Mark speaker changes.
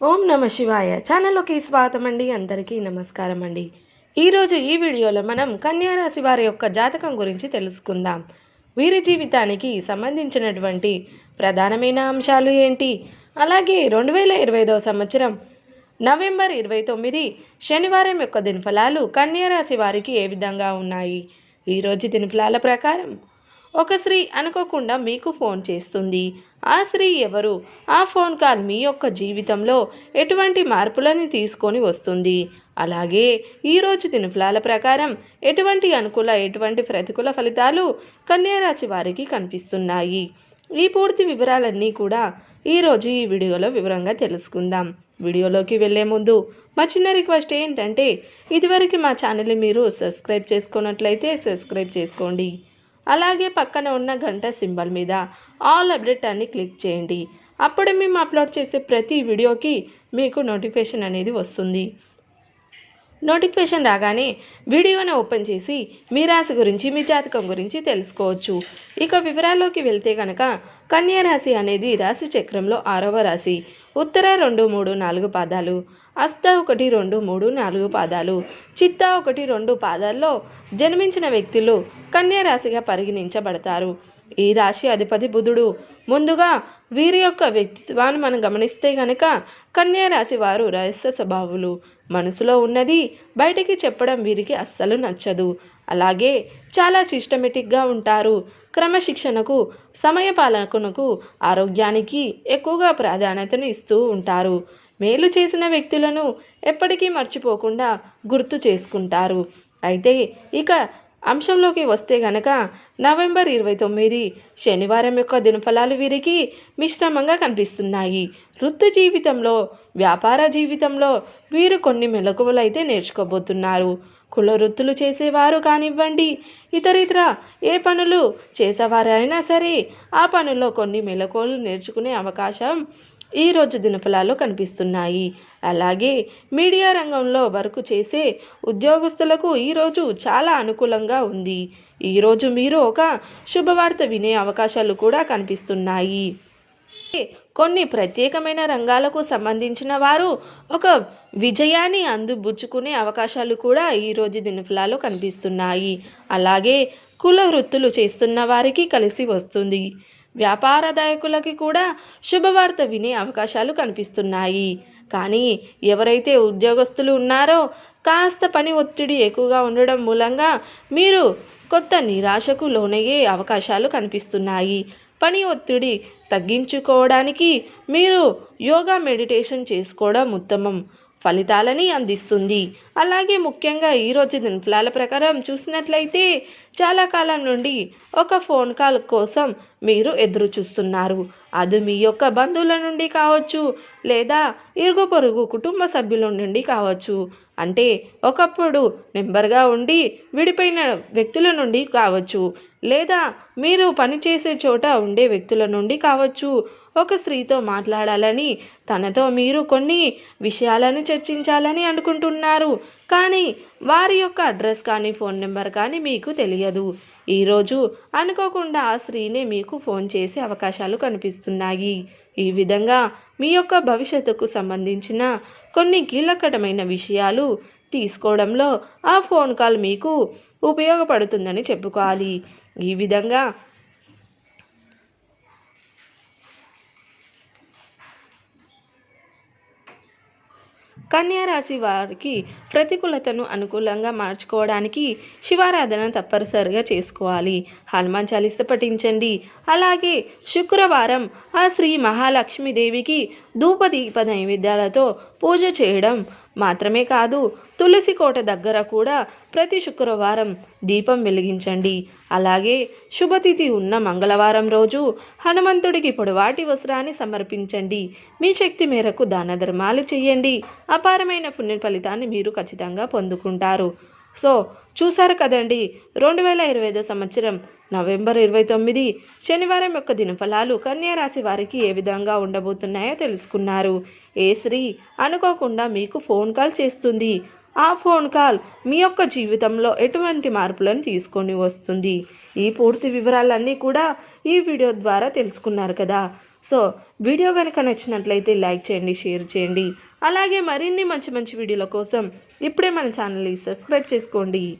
Speaker 1: ఓం నమ శివాయ. ఛానల్లోకి స్వాగతం అండి అందరికీ నమస్కారం అండి ఈరోజు ఈ వీడియోలో మనం కన్యారాశి వారి యొక్క జాతకం గురించి తెలుసుకుందాం. వీరి జీవితానికి సంబంధించినటువంటి ప్రధానమైన అంశాలు ఏంటి? అలాగే రెండు వేల ఇరవై సంవత్సరం నవంబర్ ఇరవై తొమ్మిది శనివారం యొక్క దినఫలాలు కన్యారాశి వారికి ఏ విధంగా ఉన్నాయి? ఈరోజు దినఫలాల ప్రకారం ఒక స్త్రీ అనుకోకుండా మీకు ఫోన్ చేస్తుంది. ఆ స్త్రీ ఎవరు? ఆ ఫోన్ కాల్ మీ యొక్క జీవితంలో ఎటువంటి మార్పులను తీసుకొని వస్తుంది? అలాగే ఈరోజు దినఫలాల ప్రకారం ఎటువంటి అనుకూల ఎటువంటి ప్రతికూల ఫలితాలు కన్యారాశి వారికి కనిపిస్తున్నాయి? ఈ పూర్తి వివరాలన్నీ కూడా ఈరోజు ఈ వీడియోలో వివరంగా తెలుసుకుందాం. వీడియోలోకి వెళ్ళే ముందు మా చిన్న రిక్వెస్ట్ ఏంటంటే ఇదివరకు మా ఛానల్ని మీరు సబ్స్క్రైబ్ చేసుకున్నట్లయితే సబ్స్క్రైబ్ చేసుకోండి. అలాగే పక్కన ఉన్న గంట సింబల్ మీద ఆల్ అప్డేట్ అని క్లిక్ చేయండి. అప్పుడే మేము అప్లోడ్ చేసే ప్రతి వీడియోకి మీకు నోటిఫికేషన్ అనేది వస్తుంది. నోటిఫికేషన్ రాగానే వీడియోని ఓపెన్ చేసి మీ రాశి గురించి మీ జాతకం గురించి తెలుసుకోవచ్చు. ఇక వివరాల్లోకి వెళ్తే కనుక కన్యారాశి అనేది రాశి చక్రంలో ఆరవ రాశి. ఉత్తర రెండు మూడు నాలుగు పాదాలు అస్త ఒకటి రెండు మూడు నాలుగు పాదాలు చిత్త ఒకటి రెండు పాదాల్లో జన్మించిన వ్యక్తులు కన్యారాశిగా పరిగణించబడతారు. ఈ రాశి అధిపతి బుధుడు. ముందుగా వీరి యొక్క వ్యక్తిత్వాన్ని మనం గమనిస్తే గనక కన్యారాశి వారు రహస్య స్వభావులు. మనసులో ఉన్నది బయటికి చెప్పడం వీరికి అస్సలు నచ్చదు. అలాగే చాలా సిస్టమేటిక్గా ఉంటారు. క్రమశిక్షణకు సమయపాలనకు ఆరోగ్యానికి ఎక్కువగా ప్రాధాన్యతను ఇస్తూ ఉంటారు. మేలు చేసిన వ్యక్తులను ఎప్పటికీ మర్చిపోకుండా గుర్తు చేసుకుంటారు. అయితే ఇక అంశంలోకి వస్తే గనక నవంబర్ ఇరవై తొమ్మిది శనివారం యొక్క దినఫలాలు వీరికి మిశ్రమంగా కనిపిస్తున్నాయి. వృత్తి జీవితంలో వ్యాపార జీవితంలో వీరు కొన్ని మెలకువలు అయితే నేర్చుకోబోతున్నారు. కుల వృత్తులు చేసేవారు కానివ్వండి ఇతరితర ఏ పనులు చేసేవారైనా సరే ఆ పనుల్లో కొన్ని మెలకువలు నేర్చుకునే అవకాశం ఈ రోజు దినఫలాల్లో కనిపిస్తున్నాయి. అలాగే మీడియా రంగంలో వర్క్ చేసే ఉద్యోగస్తులకు ఈరోజు చాలా అనుకూలంగా ఉంది. ఈరోజు మీరు ఒక శుభవార్త వినే అవకాశాలు కూడా కనిపిస్తున్నాయి. కొన్ని ప్రత్యేకమైన రంగాలకు సంబంధించిన వారు ఒక విజయాన్ని అందుబుచ్చుకునే అవకాశాలు కూడా ఈరోజు దినఫలాలో కనిపిస్తున్నాయి. అలాగే కుల వృత్తులు చేస్తున్న వారికి కలిసి వస్తుంది. వ్యాపారదాయకులకి కూడా శుభవార్త వినే అవకాశాలు కనిపిస్తున్నాయి. కానీ ఎవరైతే ఉద్యోగస్తులు ఉన్నారో కాస్త పని ఒత్తిడి ఎక్కువగా ఉండడం మూలంగా మీరు కొత్త నిరాశకు లోనయ్యే అవకాశాలు కనిపిస్తున్నాయి. పని ఒత్తిడి తగ్గించుకోవడానికి మీరు యోగా మెడిటేషన్ చేసుకోవడం ఉత్తమం. ఫలితాలని అందిస్తుంది. అలాగే ముఖ్యంగా ఈరోజు దినఫలాల ప్రకారం చూసినట్లయితే చాలా కాలం నుండి ఒక ఫోన్ కాల్ కోసం మీరు ఎదురు చూస్తున్నారు. అది మీ యొక్క బంధువుల నుండి కావచ్చు లేదా ఇరుగు పొరుగు కుటుంబ సభ్యుల నుండి కావచ్చు. అంటే ఒకప్పుడు నెంబర్గా ఉండి విడిపోయిన వ్యక్తుల నుండి కావచ్చు లేదా మీరు పనిచేసే చోట ఉండే వ్యక్తుల నుండి కావచ్చు. ఒక స్త్రీతో మాట్లాడాలని తనతో మీరు కొన్ని విషయాలను చర్చించాలని అనుకుంటున్నారు. కానీ వారి యొక్క అడ్రస్ కానీ ఫోన్ నెంబర్ కానీ మీకు తెలియదు. ఈరోజు అనుకోకుండా ఆ స్త్రీనే మీకు ఫోన్ చేసే అవకాశాలు కనిపిస్తున్నాయి. ఈ విధంగా మీ యొక్క భవిష్యత్తుకు సంబంధించిన కొన్ని కీలకమైన విషయాలు తీసుకోవడంలో ఆ ఫోన్ కాల్ మీకు ఉపయోగపడుతుందని చెప్పుకోవాలి. ఈ విధంగా కన్యారాశి వారికి ప్రతికూలతను అనుకూలంగా మార్చుకోవడానికి శివారాధన తప్పనిసరిగా చేసుకోవాలి. హనుమాన్ చాలీస పఠించండి. అలాగే శుక్రవారం ఆ శ్రీ మహాలక్ష్మీదేవికి ధూపదీప నైవేద్యాలతో పూజ చేయడం మాత్రమే కాదు తులసి కోట దగ్గర కూడా ప్రతి శుక్రవారం దీపం వెలిగించండి. అలాగే శుభతిథి ఉన్న మంగళవారం రోజు హనుమంతుడికి పొడవాటి వస్త్రాన్ని సమర్పించండి. మీ శక్తి మేరకు దాన ధర్మాలు చేయండి. అపారమైన పుణ్య ఫలితాన్ని మీరు ఖచ్చితంగా పొందుకుంటారు. సో చూసారు కదండి రెండు వేల ఇరవై ఐదో సంవత్సరం నవంబర్ ఇరవై తొమ్మిది శనివారం యొక్క దినఫలాలు కన్యారాశి వారికి ఏ విధంగా ఉండబోతున్నాయో తెలుసుకున్నారు. ఏ స్త్రీ అనుకోకుండా మీకు ఫోన్ కాల్ చేస్తుంది. ఆ ఫోన్ కాల్ మీ యొక్క జీవితంలో ఎటువంటి మార్పులను తీసుకొని వస్తుంది. ఈ పూర్తి వివరాలన్నీ కూడా ఈ వీడియో ద్వారా తెలుసుకున్నారు కదా. సో వీడియో కనుక నచ్చినట్లయితే లైక్ చేయండి షేర్ చేయండి. అలాగే మరిన్ని మంచి మంచి వీడియోల కోసం ఇప్పుడే మన ఛానల్ని సబ్స్క్రైబ్ చేసుకోండి.